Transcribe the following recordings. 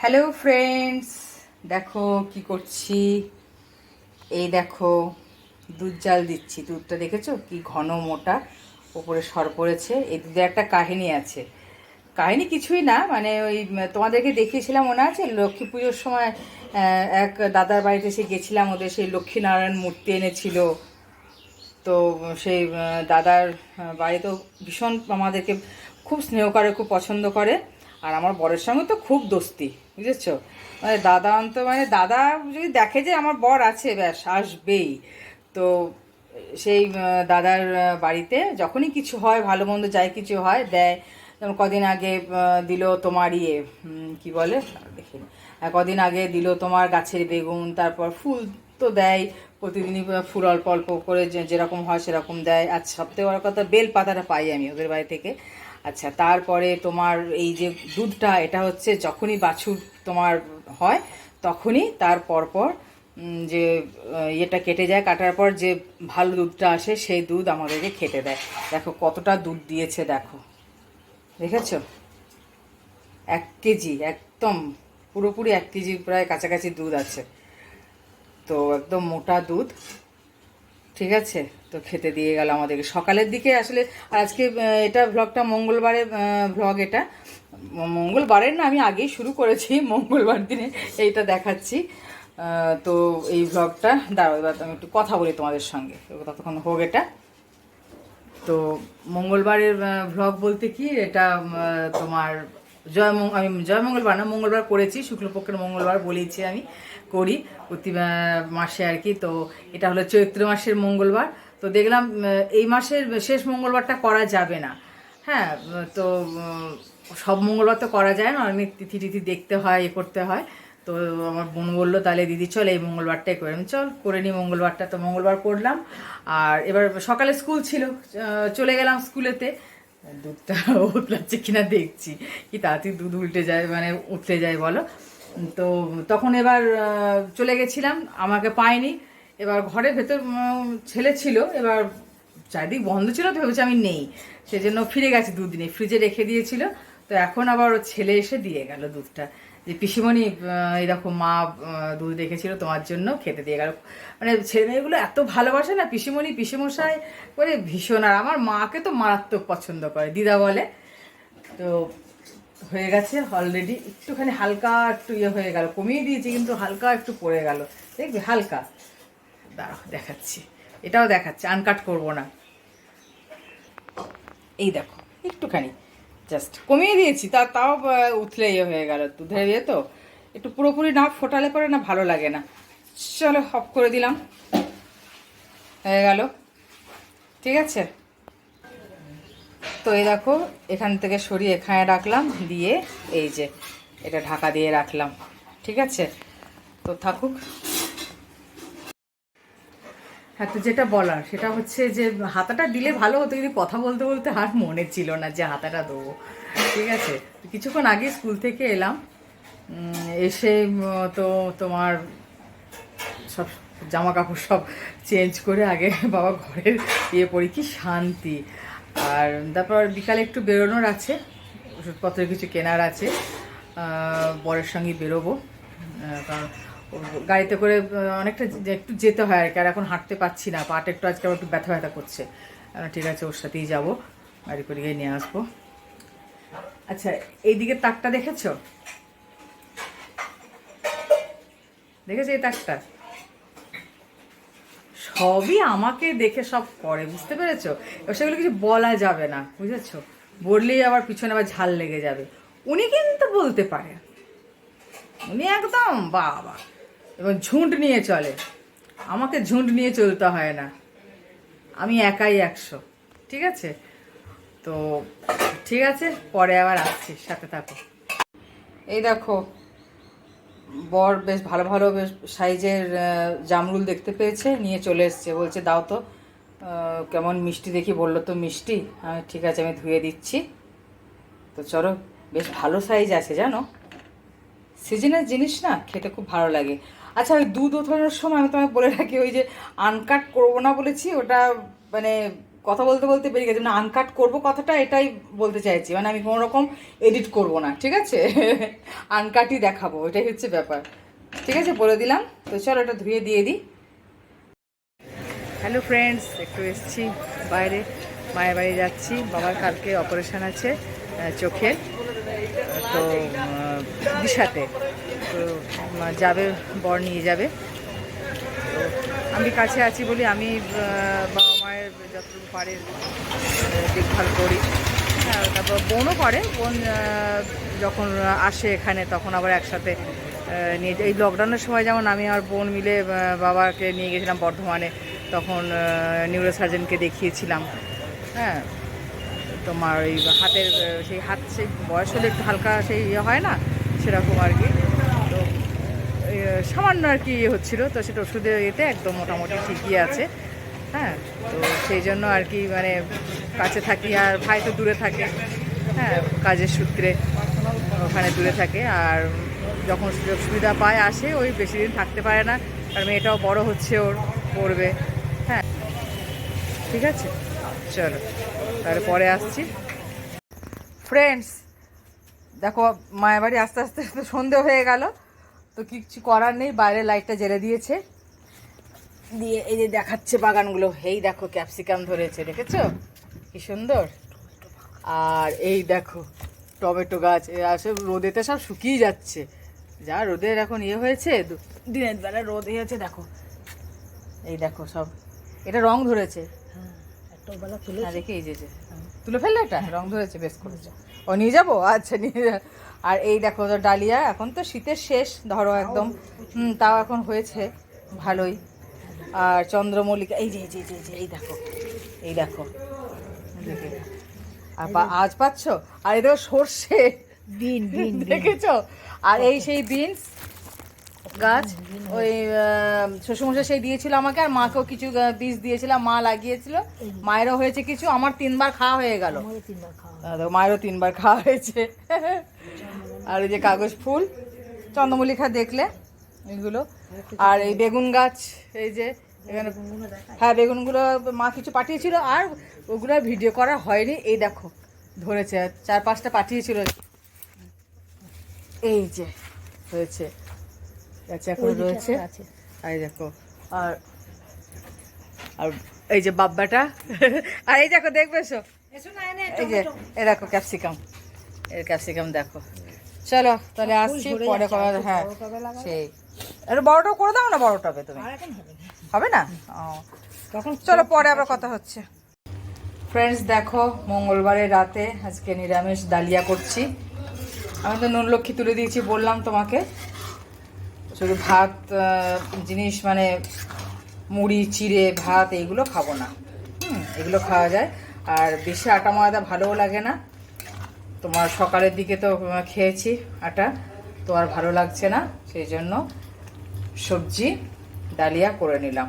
Hello friends দেখো কি করছি? এই দেখো, দুধ জাল দিচ্ছি। দুধটা দেখেছ? কি ঘন মোটা। ওপরে সর পড়েছে। এই দুধে একটা কাহিনী আছে। কাহিনী কিছুই না মানে ওই, তোমাদেরকে দেখিয়েছিলাম মনে আছে? লক্ষ্মী পুজোর সময় এক দাদার বাড়িতে সে গেছিলাম, ওদের সেই লক্ষ্মীনারায়ণ মূর্তি এনেছিল। তো সেই দাদার বাড়িতেও ভীষণ আমাদেরকে খুব স্নেহ করে, খুব পছন্দ করে। আর আমার বরের সঙ্গে তো খুব দোস্তি বুঝেছ? মানে দাদা অন্ত মানে দাদা যদি দেখে যে আমার বর আছে ব্যাস আসবেই। তো সেই দাদার বাড়িতে যখনই কিছু হয় ভালো মন্দ যাই কিছু হয় দেয়। যেমন কদিন আগে দিল তোমার ইয়ে কি বলে? দেখি আহ, কদিন আগে দিল তোমার গাছের বেগুন তারপর ফুল তো দেয়। প্রতিদিনই ফুল অল্প অল্প করে যেরকম হয় সেরকম দেয়। আচ্ছা সবথেকে বড় কথা বেল পাতাটা পাই আমি ওদের বাড়ি থেকে। আচ্ছা তারপরে তোমার এই যে দুধটা, এটা হচ্ছে যখনই বাছুর তোমার হয়, তখনই তার পরপর যে ইয়েটা কেটে যায়, কাটার পর যে ভালো দুধটা আসে, সেই দুধ আমাদেরকে খেতে দেয়। দেখো কতটা দুধ দিয়েছে, দেখো। দেখেছ? এক কেজি, একদম পুরোপুরি এক কেজি প্রায় কাছাকাছি দুধ আছে। তো একদম মোটা দুধ। ঠিক আছে? তো খেতে দিয়ে গেল আমাদেরকে। সকালের দিকে আসলে আজকে এটা ভ্লগটা মঙ্গলবারের ভ্লগ এটা। মঙ্গলবারের না, আমি আগেই শুরু করেছি, মঙ্গলবার দিনে এইটা দেখাচ্ছি। তো এই ভ্লগটা দাঁড়াও, এবার আমি একটু কথা বলি তোমাদের সঙ্গে, ততক্ষণ হোক এটা। তো মঙ্গলবারের ভ্লগ বলতে কি, এটা তোমার জয় আমি জয় মঙ্গলবার না, মঙ্গলবার করেছি, শুক্লপক্ষের মঙ্গলবার বলেছি আমি। করি প্রতি মাসে আর কি। তো এটা হলো চৈত্র মাসের মঙ্গলবার। তো দেখলাম এই মাসের শেষ মঙ্গলবারটা করা যাবে না। হ্যাঁ তো সব মঙ্গলবার তো করা যায় না। অনেক তিথি টিথি দেখতে হয়, এ করতে হয়। তো আমার বোন বলল, তাহলে দিদি, চল এই মঙ্গলবারটাই করে চল, করে নিই মঙ্গলবারটা। তো মঙ্গলবার করলাম। আর এবার সকালে স্কুল ছিল চলে গেলাম স্কুলেতে। দুধটা উতলাচ্ছে কিনা দেখছি। কি তাড়াতাড়ি দুধ উল্টে যায় মানে উঠতে যায়, বলো। তো তখন এবার চলে গেছিলাম, আমাকে পায়নি। এবার ঘরের ভেতর ছেলে ছিল, এবার চারিদিক বন্ধ ছিল, তো ভেবেছি আমি নেই। সেজন্য ফিরে গেছে দুধ নিয়ে ফ্রিজে রেখে দিয়েছিল। তো এখন আবার ওর ছেলে এসে দিয়ে গেল দুধটা। যে পিসিমণি এরকম মা দুধ রেখেছিল তোমার জন্য, খেতে দিয়ে গেল। মানে ছেলে মেয়েগুলো এত ভালোবাসে না, পিসিমণি, পিসিমশাই করে ভীষণ। আর আমার মাকে তো মারাত্মক পছন্দ করে, দিদা বলে। তো হয়ে গেছে অলরেডি একটুখানি হালকা একটু ইয়ে হয়ে গেল, কমিয়ে দিয়েছি, কিন্তু হালকা একটু পড়ে গেল। দেখবি, হালকা। দাঁড়াও দেখাচ্ছি। এটাও দেখাচ্ছি আনকাট করব না। এই দেখো, একটুখানি জাস্ট কমিয়ে দিয়েছি, তা, তাও উথলে ইয়ে হয়ে গেল দুধের ইয়ে তো। একটু পুরোপুরি না ফোটালে পরে না ভালো লাগে না। চলো অফ করে দিলাম। হয়ে গেল। ঠিক আছে? তো এই দেখো, এখান থেকে সরিয়ে এখানে রাখলাম, দিয়ে এই যে এটা ঢাকা দিয়ে রাখলাম, ঠিক আছে? তো থাকুক। হ্যাঁ তো যেটা বলার, সেটা হচ্ছে যে হাতাটা দিলে ভালো হতো, কিন্তু কথা বলতে বলতে আর মনে ছিল না যে হাতাটা দেবো, ঠিক আছে? কিছুক্ষণ আগে স্কুল থেকে এলাম এসে তো তোমার সব জামা কাপড় সব চেঞ্জ করে আগে বাবা ঘরের ইয়ে পড়ি কি শান্তি। আর তারপর বিকালে একটু বেরোনোর আছে, ওষুধপত্রের কিছু কেনার আছে। বরের সঙ্গে বেরোবো। কারণ গাড়িতে করে অনেকটা একটু যেতে হয় আর কি, আর এখন হাঁটতে পারছি না, পাটা একটু আজকে আবার একটু ব্যথা ব্যথা করছে। ঠিক আছে, ওর সাথেই যাব, গাড়ি করে গিয়ে নিয়ে আসব। আচ্ছা এইদিকে তাকটা দেখেছ? দেখেছ এই তাকটা? সবই আমাকে দেখে সব করে, বুঝতে পেরেছ? এবার সেগুলো কিছু বলা যাবে না, বুঝেছ? বললেই আবার পিছনে আবার ঝাল লেগে যাবে। উনি কিন্তু বলতে পারে। উনি একদম, বাবা। এবং ঝুঁট নিয়ে চলে। আমাকে ঝুঁট নিয়ে চলতে হয় না। আমি একাই একশো, ঠিক আছে? তো ঠিক আছে, পরে আবার আসছি, সাথে থাকো। এই দেখো বর বেশ ভালো ভালো বেশ সাইজের জামরুল দেখতে পেয়েছে, নিয়ে চলে এসছে। বলছে, দাও তো কেমন মিষ্টি দেখি? বলল, তো মিষ্টি। আমি, ঠিক আছে, আমি ধুয়ে দিচ্ছি। তো চলো, বেশ ভালো সাইজ আছে, জানো? সিজনের জিনিস না, খেতে খুব ভালো লাগে। আচ্ছা ওই দুধ ওঠানোর সময় আমি তোমায় বলে রাখি, ওই যে আনকাট করব না বলেছি, ওটা মানে কথা বলতে বলতে বেরিয়ে গেছে। মানে আনকাট করব কথাটা, এটাই বলতে চাইছি। মানে আমি কোনো রকম এডিট করব না, ঠিক আছে? আনকাটই দেখাবো, এটাই হচ্ছে ব্যাপার। ঠিক আছে? বলে দিলাম। তো চলো এটা ধুয়ে দিয়ে দিই। হ্যালো ফ্রেন্ডস একটু এসছি বাইরে। মায়ের বাড়ি যাচ্ছি। বাবার কালকে অপারেশন আছে চোখের। তো দিশাতে। তো যাবে, বর নিয়ে যাবে। আমি কাছে আছি বলি আমি বাবা যতটুকু পারে দেখভাল করি। হ্যাঁ তারপর বোনও করে। বোন যখন আসে এখানে, তখন আবার একসাথে নিয়ে। এই লকডাউনের সময় যেমন আমি আর বোন মিলে বাবাকে নিয়ে গেছিলাম বর্ধমানে, তখন নিউরো সার্জনকে দেখিয়েছিলাম। হ্যাঁ তোমার ওই হাতের সেই হাত, সেই বয়স হলে একটু হালকা সেই ইয়ে হয় না? সেরকম আর কি। তো সামান্য আর কি ইয়ে হচ্ছিল। তো সেটা ওষুধের ইয়েতে একদম মোটামুটি ঠিকই আছে। হ্যাঁ তো সেই জন্য আর কি মানে কাছে থাকি আর ভাই তো দূরে থাকে হ্যাঁ কাজের সূত্রে ওখানে দূরে থাকে আর যখন সুযোগ সুবিধা পায় আসে, ওই বেশি দিন থাকতে পারে না, আর মেয়েটাও বড় হচ্ছে ওর, পড়বে হ্যাঁ। ঠিক আছে? চলো, তাহলে পরে আসছি। ফ্রেন্ডস দেখো মায়ের বাড়ি আস্তে আস্তে সন্ধে হয়ে গেল, তো কিছু করার নেই, বাইরে লাইটটা জ্বেলে দিয়েছে। দিয়ে এই যে দেখাচ্ছে বাগানগুলো, এই দেখো ক্যাপসিকাম ধরেছে, দেখেছ? কি সুন্দর। আর এই দেখো, টমেটো গাছ, এ আসে রোদেতে সব শুকিয়ে যাচ্ছে। যা রোদের এখন ইয়ে হয়েছে দিনের বেলা রোদ ইয়ে হয়েছে, দেখো। এই দেখো সব, এটা রং ধরেছে। হ্যাঁ দেখি, এই যে। তুলে ফেললে এটা? রং ধরেছে, বেশ করেছে। ও, নিয়ে যাব? আচ্ছা নিয়ে যা। আর এই দেখো ডালিয়া, এখন তো শীতের শেষ, ধরো একদম। তাও এখন হয়েছে, ভালোই। আর চন্দ্রমল্লিকা এই যে এই যে এই যে, এই দেখো এই দেখো। আর আজ পাচ্ছ? আর এই দেখো সর্ষে। বিন বিন দেখেছ? আর এই সেই বিনস গাছ ওই শ্বশুরমশাই সেই দিয়েছিল আমাকে আর মাকেও কিছু বীজ দিয়েছিলাম মা লাগিয়েছিল। মায়েরও হয়েছে কিছু আমার তিনবার খাওয়া হয়ে গেল। মায়েরও তিনবার খাওয়া হয়েছে। আর এই যে কাগজ ফুল চন্দ্রমল্লিকা দেখলে এগুলো। আর এই বেগুন গাছ এই যে এখানে হ্যাঁ বেগুনগুলো মা কিছু পাঠিয়েছিল আর ওগুলো ভিডিও করা হয়নি। এই দেখো ধরেছে চার পাঁচটা পাঠিয়েছিল। এই যে হয়েছে। গাছে এখন রয়েছে। আর এই দেখো আর আর এই যে বাব্বাটা। আর এই দেখো দেখবে সো এই যে এই দেখো ক্যাপসিকাম। এর ক্যাপসিকাম দেখো। চলো তাহলে আসছি পরে হ্যাঁ। সেই। আরে বড়টাও করে দাও না বড় টবে তুমি। হবে না। হবে না? ও। তখন চলো পরে আবার কথা হচ্ছে। ফ্রেন্ডস দেখো মঙ্গলবারের রাতে আজকে নিরামিষ ডালিয়া করছি। আমি তো নুন লক্ষ্মী তুলে দিয়েছি বললাম তোমাকে। শুধু ভাত জিনিস মানে মুড়ি চিড়ে ভাত এইগুলো খাব না। হুম এগুলো খাওয়া যায়। আর বেশি আটা ময়দা ভালোও লাগে না। তোমার সকালের দিকে তো খেয়েছি আটা তো আর ভালো লাগছে না সেই জন্য সবজি ডালিয়া করে নিলাম।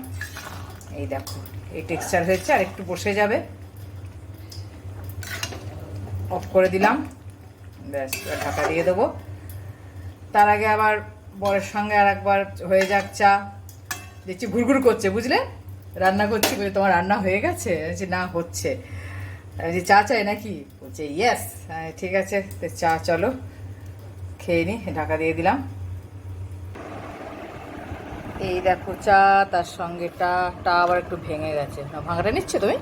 এই দেখো এই টেক্সচার হয়েছে আর একটু বসে যাবে। অফ করে দিলাম। ব্যাস ঢাকা দিয়ে দেবো। তার আগে আবার বরের সঙ্গে আর একবার হয়ে যাক চা। দেখছি ঘুরঘুর করছে বুঝলে? রান্না করছি বলে তোমার রান্না হয়ে গেছে? বলছি, না হচ্ছে। বলছি, চা চাই নাকি? বলছে ইয়েস ঠিক আছে তো চা চলো। খেয়ে নি ঢাকা দিয়ে দিলাম। এই দেখো চা, তার সঙ্গে টা টা আবার একটু ভেঙে গেছে। না ভাঙাটা নিচ্ছে তুমি?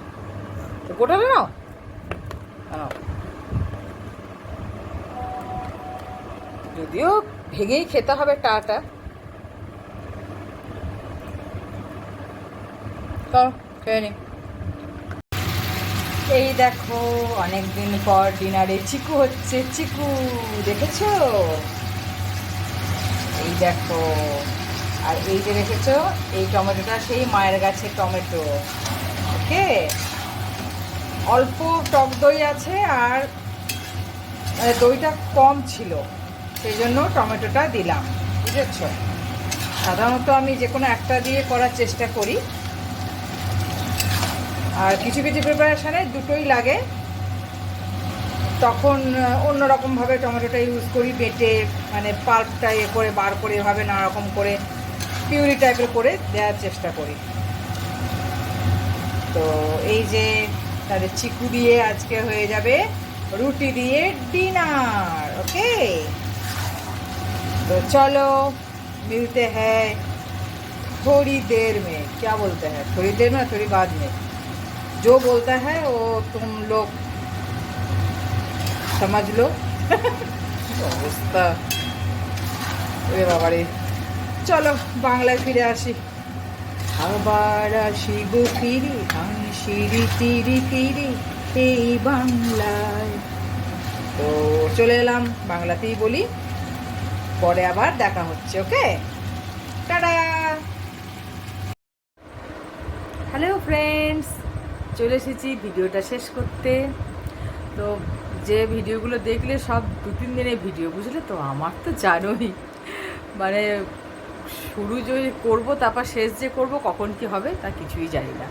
তো গোটাটা নাও। যদিও ভেঙেই খেতে হবে টাটা। এই দেখো, অনেকদিন পর ডিনারে চিকু হচ্ছে। চিকু, দেখেছ? এই দেখো। আর এই যে রেখেছো, এই টমেটোটা সেই মায়ের গাছের টমেটো। ওকে? অল্প টক দই আছে আর মানে দইটা কম ছিল, সেই জন্য টমেটোটা দিলাম, বুঝেছ? সাধারণত আমি যে কোনো একটা দিয়ে করার চেষ্টা করি। আর কিছু কিছু প্রিপারেশানে দুটোই লাগে। তখন অন্যরকমভাবে টমেটোটা ইউজ করি, বেটে মানে পাল্পটা ইয়ে করে বার করে, এভাবে নানা রকম করে পিউরি টাইপের করে দেওয়ার চেষ্টা করি তো এই যে তাহলে চিকু দিয়ে আজকে হয়ে যাবে রুটি দিয়ে ডিনার ओके तो चलो मिलते हैं थोड़ी देर में क्या बोलते हैं थोड़ी देर में थोड़ी बाद में जो बोलता है वो तुम लोग समझ लो অবস্থা ওরে বাবারে চলো বাংলায় ফিরে আসি। আবার আসি গো ফিরি সিঁড়ি তিরি তিরি এই বাংলায়। তো চলে এলাম বাংলাতেই বলি পরে আবার দেখা হচ্ছে ওকে? টাটা! হ্যালো ফ্রেন্ডস চলে এসেছি ভিডিওটা শেষ করতে। তো যে ভিডিওগুলো দেখলে সব দু তিন দিনের ভিডিও বুঝলে তো? আমার তো জানোই। মানে শুরু যে করব, তারপর শেষ যে করব, কখন কি হবে তা কিছুই জানি না।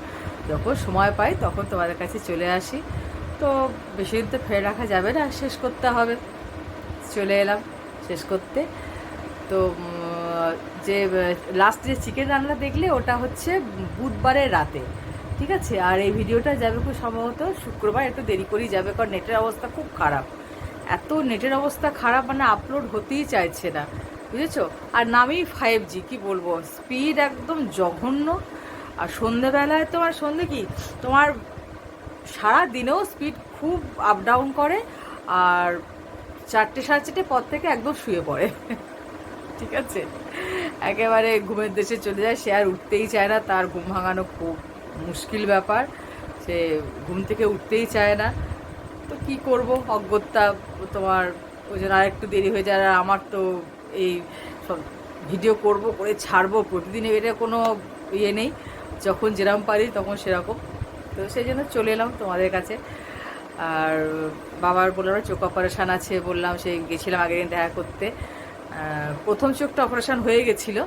যখন সময় পাই তখন তোমাদের কাছে চলে আসি। তো বেশি দিন তো ফেলে রাখা যাবে না, শেষ করতে হবে। চলে এলাম শেষ করতে। তো যে লাস্ট যে চিকেন রান্না দেখলে ওটা হচ্ছে বুধবারের রাতে, ঠিক আছে? আর এই ভিডিওটা যাবে খুব সম্ভবত শুক্রবার, একটু দেরি করেই যাবে কারণ নেটের অবস্থা খুব খারাপ। এত নেটের অবস্থা খারাপ মানে আপলোড হতেই চাইছে না। বুঝেছ? আর নামেই ফাইভ জি কী বলব? স্পিড একদম জঘন্য। আর সন্ধেবেলায় তোমার সন্ধে কি? তোমার সারা দিনেও স্পিড খুব আপ ডাউন করে, আর চারটে সাড়ে চারটে পর থেকে একদম শুয়ে পড়ে। ঠিক আছে? একেবারে ঘুমের দেশে চলে যায়, সে আর উঠতেই চায় না, তার ঘুম ভাঙানো খুব মুশকিল ব্যাপার। সে ঘুম থেকে উঠতেই চায় না। তো কি করব? অজ্ঞতা তোমার ওই জন্য আরেকটু দেরি হয়ে যায়, আর আমার তো এই সব ভিডিও করব করে ছাড়বো। প্রতিদিন এটা কোনো ইয়ে নেই। যখন যেরকম পারি তখন সেরকম। তো সেই জন্য চলে এলাম তোমাদের কাছে। আর বাবার বললাম চোখ অপারেশান আছে বললাম সেই গেছিলাম আগের দিন দেখা করতে। প্রথম চোখটা অপারেশান হয়ে গেছিল।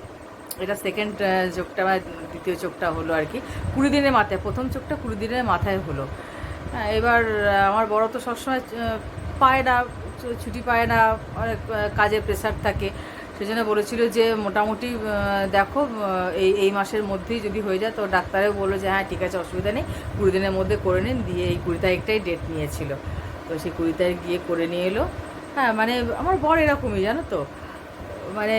এটা সেকেন্ড চোখটা বা দ্বিতীয় চোখটা হলো আর কি। কুড়ি দিনের মাথায় প্রথম চোখটা কুড়ি দিনের মাথায় হলো। হ্যাঁ, এবার আমার বড় তো সবসময় পায় না ছুটি পায় না, অনেক কাজের প্রেশার থাকে। সেজন্য বলেছিল যে, মোটামুটি দেখো এই এই মাসের মধ্যেই যদি হয়ে যায়, তো ডাক্তারেও বলল যে হ্যাঁ ঠিক আছে, অসুবিধা নেই, কুড়ি দিনের মধ্যে করে নিন, দিয়ে এই কুড়ি তারিখটাই ডেট নিয়েছিল। তো সেই কুড়ি তারিখ গিয়ে করে নিয়ে এলো। হ্যাঁ মানে আমার বর এরকমই, জানো তো? মানে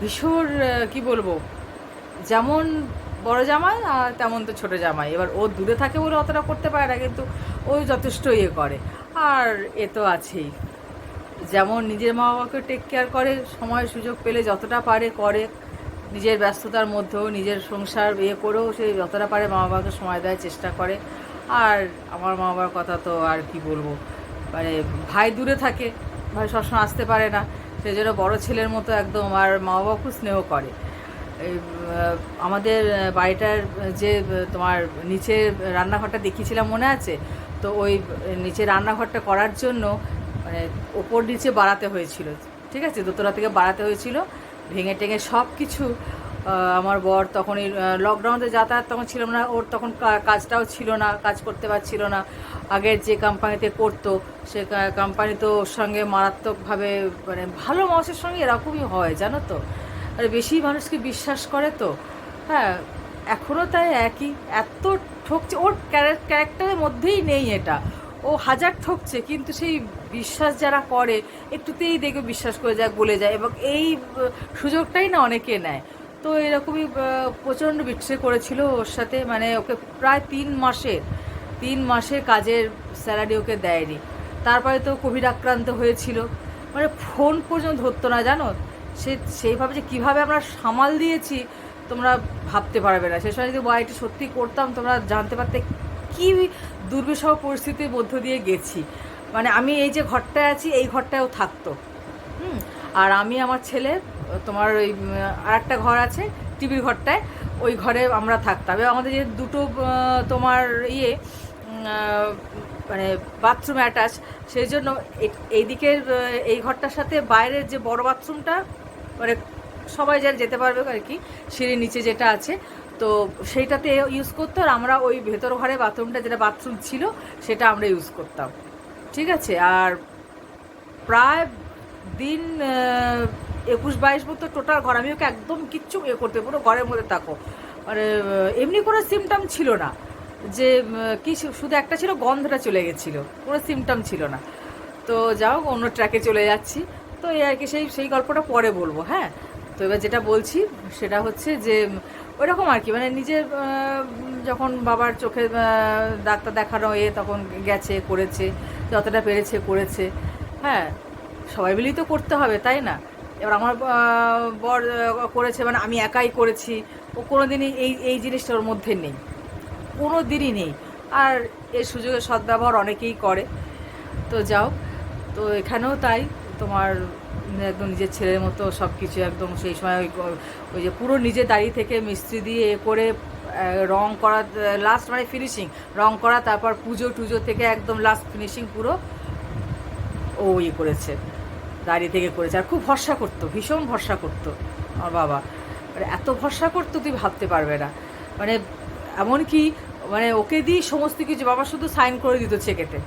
ভীষণ কি বলব? যেমন বড় জামাই, আর তেমন তো ছোট জামাই। এবার ও দূরে থাকে বলে অতটা করতে পারে না, কিন্তু ও যথেষ্ট ইয়ে করে। আর এ তো আছেই। যেমন নিজের মা বাবাকে টেক কেয়ার করে, সময়, সুযোগ পেলে যতটা পারে করে। নিজের ব্যস্ততার মধ্যেও নিজের সংসার ইয়ে করেও সে যতটা পারে মা বাবাকে সময় দেওয়ার চেষ্টা করে। আর আমার মা বাবার কথা তো আর কি বলব? মানে ভাই দূরে থাকে, ভাই সবসময় আসতে পারে না। সেই জন্য বড়ো ছেলের মতো একদম আর মা বাবা খুব স্নেহ করে আমাদের বাড়িটার যে, তোমার নিচে রান্নাঘরটা দেখিয়েছিলাম মনে আছে? তো ওই নিচে রান্নাঘরটা করার জন্য মানে ওপর নিচে বাড়াতে হয়েছিল, ঠিক আছে? দোতলা থেকে বাড়াতে হয়েছিল, ভেঙে টেঙে সব কিছু আমার বর তখন এই লকডাউনে যাতায়াত তখন ছিল না, ওর তখন কাজটাও ছিল না, কাজ করতে পারছিল না। আগের যে কোম্পানিতে করতো সে কোম্পানি তো ওর সঙ্গে মারাত্মকভাবে মানে ভালো মানুষের সঙ্গে এরকমই হয়, জানো তো? আর বেশি মানুষকে বিশ্বাস করে তো। হ্যাঁ এখনও তাই একই, এত ঠকছে, ওর ক্যারেক্টারের মধ্যেই নেই এটা। ও হাজার ঠকছে, কিন্তু সেই বিশ্বাস যারা করে, একটুতেই দেখে বিশ্বাস করে যায় বলে যায় এবং এই সুযোগটাই না অনেকে নেয়। তো এরকমই প্রচণ্ড বিট্রে করেছিল ওর সাথে মানে ওকে প্রায় তিন মাসের তিন মাসের কাজের স্যালারি ওকে দেয়নি। তারপরে তো কোভিড আক্রান্ত হয়েছিল। মানে ফোন পর্যন্ত ধরতো না, জানো? সে, সেইভাবে যে কীভাবে আমরা সামাল দিয়েছি, তোমরা ভাবতে পারবে না। সে সময় যদি বাড়িটি সত্যি করতাম, তোমরা জানতে পারতে কী দুর্বিষহ পরিস্থিতির মধ্য দিয়ে গেছি। মানে আমি এই যে ঘরটায় আছি, এই ঘরটায়ও থাকতো। হুম? আর আমি আমার ছেলে, তোমার ওই আর একটা ঘর আছে, টিভির ঘরটায়, ওই ঘরে আমরা থাকতাম। এবং আমাদের যে দুটো তোমার ইয়ে মানে বাথরুম অ্যাটাচ, সেই জন্য এ- এই দিকের এই ঘরটার সাথে বাইরের যে বড় বাথরুমটা মানে সবাই যারা যেতে পারবে আর কি, সিঁড়ির নিচে যেটা আছে, তো সেইটাতে ইউজ করতো। আর আমরা ওই ভেতর ঘরে বাথরুমটা, যেটা বাথরুম ছিল, সেটা আমরা ইউজ করতাম। ঠিক আছে, আর প্রায় দিন একুশ বাইশ মতো টোটাল ঘর। আমি ওকে একদম কিচ্ছু এ করতে পুরো ঘরের মধ্যে থাকো। মানে এমনি কোনো সিমটাম ছিল না যে কি শুধু একটা ছিল, গন্ধটা চলে গেছিল। কোনো সিমটম ছিল না। তো যাও অন্য ট্র্যাকে চলে যাচ্ছি। তো এই আর কি সেই সেই গল্পটা পরে বলব হ্যাঁ? তো এবার যেটা বলছি, সেটা হচ্ছে যে ওই রকম আর কি মানে নিজের যখন বাবার চোখে ডাক্তার দেখানো এ তখন গেছে, করেছে, যতটা পেরেছে করেছে। হ্যাঁ সবাই মিলেই তো করতে হবে, তাই না? এবার আমার বর করেছে মানে আমি একাই করেছি, ও কোনো দিনই এই এই জিনিসটা ওর মধ্যে নেই কোনো দিনই নেই। আর এই সুযোগের সদ্ব্যবহার অনেকেই করে। তো যাও, তো এখানেও তাই, তোমার একদম নিজের ছেলের মতো সব কিছু একদম সেই সময় ওই ওই যে পুরো নিজে দাঁড়িয়ে থেকে মিস্ত্রি দিয়ে এ করে রং করা লাস্ট মানে ফিনিশিং রং করা, তারপর পুজো টুজো থেকে একদম লাস্ট ফিনিশিং পুরো ও ইয়ে করেছে, দাঁড়িয়ে থেকে করেছে। আর খুব ভরসা করতো, ভীষণ ভরসা করতো। আমার বাবা মানে এত ভরসা করতো তুই ভাবতে পারবে না। মানে এমনকি মানে ওকে দিয়ে সমস্ত কিছু, বাবা শুধু সাইন করে দিত চেকেতে।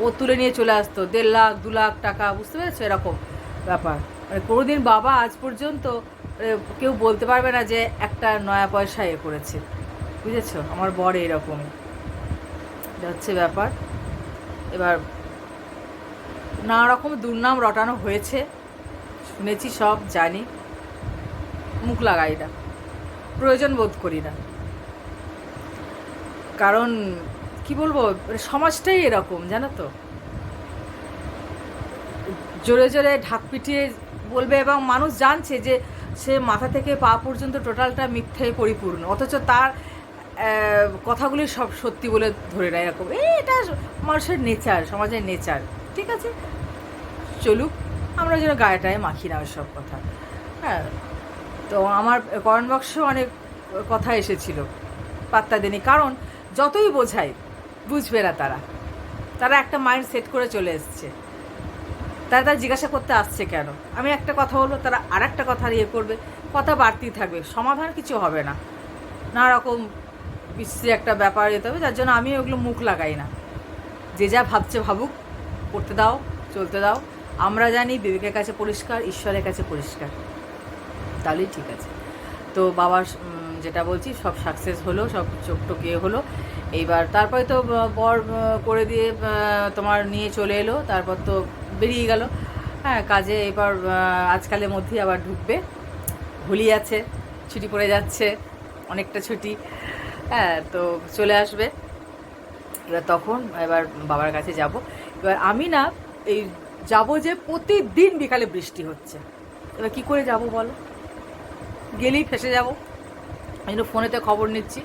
ও তুলে নিয়ে চলে আসতো। দেড় লাখ, দু লাখ টাকা, বুঝতে পেরেছ? এরকম ব্যাপার। মানে কোনোদিন বাবা আজ পর্যন্ত কেউ বলতে পারবে না যে একটা নয়া পয়সা এ করেছে। বুঝেছ? আমার বর এরকমই এটা হচ্ছে ব্যাপার। এবার নানা রকম দুর্নাম রটানো হয়েছে। শুনেছি সব, জানি। মুখ লাগাই না। প্রয়োজন বোধ করি না। কারণ কি বলব মানে সমাজটাই এরকম, জানো তো? জোরে জোরে ঢাক পিটিয়ে বলবে এবং মানুষ জানছে যে সে মাথা থেকে পা পর্যন্ত টোটালটা মিথ্যে পরিপূর্ণ, অথচ তার কথাগুলি সব সত্যি বলে ধরে নেয় এরকম। এটা মানুষের নেচার, সমাজের নেচার, ঠিক আছে? চলুক, আমরা যেন গায়েটায় মাখি না সব কথা। হ্যাঁ তো আমার কমেন্ট বক্সে অনেক কথা এসেছিল, পাত্তা দেনি কারণ যতই বোঝাই বুঝবে না তারা। তারা একটা মাইন্ড সেট করে চলে এসছে। তারা তারা জিজ্ঞাসা করতে আসছে কেন? আমি একটা কথা বলব, তারা আর একটা কথা ইয়ে করবে। কথা বাড়তেই থাকবে, সমাধান কিছু হবে না। নানা রকম একটা ব্যাপার যেতে হবে, যার জন্য আমি ওগুলো মুখ লাগাই না। যে যা ভাবছে ভাবুক, করতে দাও, চলতে দাও। আমরা জানি বিবেকের কাছে পরিষ্কার, ঈশ্বরের কাছে পরিষ্কার। তাহলেই ঠিক আছে। তো বাবার যেটা বলছি, সব সাকসেস হলো, সব চোখ টোকিয়ে হলো। এইবার তারপরে তো বর করে দিয়ে তোমার নিয়ে চলে এলো, তারপর তো বেরিয়ে গেল। হ্যাঁ কাজে এবার আজকালের মধ্যেই আবার ঢুকবে। হোলি আছে, ছুটি পড়ে যাচ্ছে, অনেকটা ছুটি। হ্যাঁ তো চলে আসবে। এবার তখন এবার বাবার কাছে যাব। এবার আমি না, এই যাব যে প্রতিদিন বিকালে বৃষ্টি হচ্ছে। এবার কি করে যাব বলো? গেলেই ফেসে যাব। এই ফোনেতে খবর নিচ্ছি,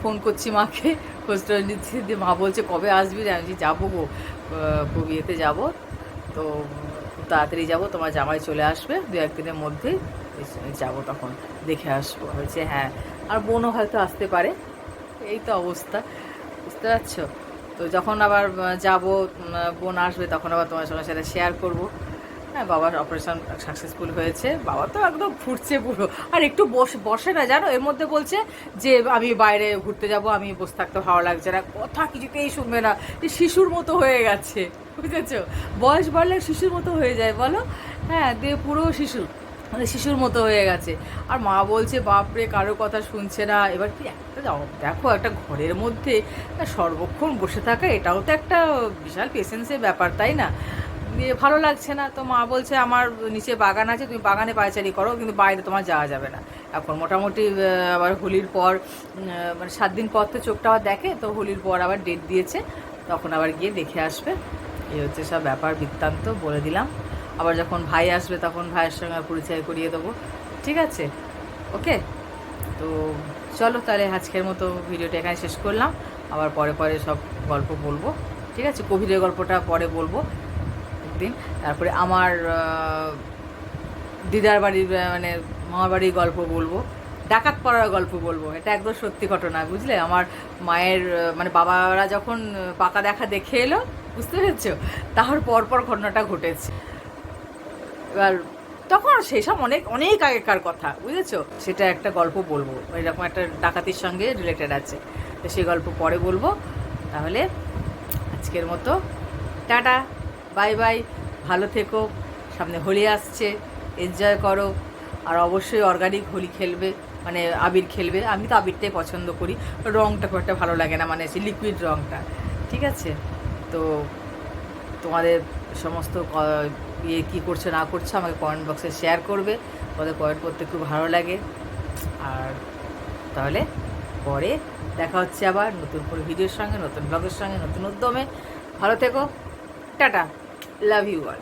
ফোন করছি মাকে। খোঁজটা নিচ্ছি দিয়ে মা বলছে, কবে আসবি রে?" আমি যাব গো বিয়েতে যাব। তো খুব তাড়াতাড়ি যাব, তোমার জামাই চলে আসবে, দু একদিনের মধ্যে যাব তখন, দেখে আসব। বলছে হ্যাঁ। আর বোনও হয়তো আসতে পারে, এই তো অবস্থা, বুঝতে পারছ? তো যখন আবার যাব বোন আসবে, তখন আবার তোমার সঙ্গে সাথে শেয়ার করব। হ্যাঁ বাবার অপারেশন সাকসেসফুল হয়েছে। বাবা তো একদম ফুটছে পুরো। আর একটু বসে বসে না, জানো? এর মধ্যে বলছে যে, আমি বাইরে ঘুরতে যাব, আমি বসে থাকতে ভালো লাগছে না। কথা কিছুতেই শুনবে না। যে শিশুর মতো হয়ে গেছে, বুঝেছ? বয়স বাড়লে শিশুর মতো হয়ে যায়, বলো? হ্যাঁ দিয়ে পুরো শিশু। মানে শিশুর মতো হয়ে গেছে। আর মা বলছে বাপরে কারও কথা শুনছে না। এবার কি একটা দেখো, একটা ঘরের মধ্যে সর্বক্ষণ বসে থাকা, এটাও তো একটা বিশাল পেশেন্সের ব্যাপার, তাই না? ভালো লাগছে না। তো মা বলছে, আমার নিচে বাগান আছে, তুমি বাগানে পায়চারি করো, কিন্তু বাইরে তোমার যাওয়া যাবে না। এখন মোটামুটি আবার হোলির পর মানে সাত দিন পর তো চোখটা আবার দেখে, তো হোলির পর আবার ডেট দিয়েছে। তখন আবার গিয়ে দেখে আসবে। এই হচ্ছে সব ব্যাপার, বৃত্তান্ত বলে দিলাম। আবার যখন ভাই আসবে, তখন ভাইয়ের সঙ্গে পরিচয় করিয়ে দেবো। ঠিক আছে? ওকে? তো চলো তাহলে আজকের মতো ভিডিওটা এখানে শেষ করলাম। আবার পরে পরে সব গল্প বলব। ঠিক আছে? কোভিডের গল্পটা পরে বলব। একদিন। তারপরে আমার দিদার বাড়ির মানে মামার বাড়ির গল্প বলব, ডাকাত পড়ার গল্প বলব। এটা একদম সত্যি ঘটনা, বুঝলে? আমার মায়ের মানে বাবারা যখন পাকা দেখা দেখে এলো, বুঝতে পেরেছ? তার পরপর ঘটনাটা ঘটেছে। এবার তখন সেসব অনেক অনেক আগেকার কথা, বুঝেছ? সেটা একটা গল্প বলব, এরকম একটা ডাকাতির সঙ্গে রিলেটেড আছে। তো সেই গল্প পরে বলব। তাহলে আজকের মতো, টাটা। বাই বাই, ভালো থেকো, সামনে হোলি আসছে এনজয় করো, আর অবশ্যই অর্গানিক হোলি খেলবে মানে আবির খেলবে, আমি তো আবিরটাই পছন্দ করি রঙটা খুব একটা ভালো লাগে না মানে লিকুইড রঙটা ঠিক আছে? তো তোমাদের সমস্ত ইয়ে কী করছ, না করছ, আমাকে কমেন্ট বক্সে শেয়ার করবে, তোমাদের কমেন্ট করতে খুব ভালো লাগে, আর তাহলে পরে দেখা হচ্ছে আবার নতুন কোনো ভিডিওর সঙ্গে, নতুন ব্লগের সঙ্গে, নতুন উদ্যমে, ভালো থেকো, টাটা! Love you all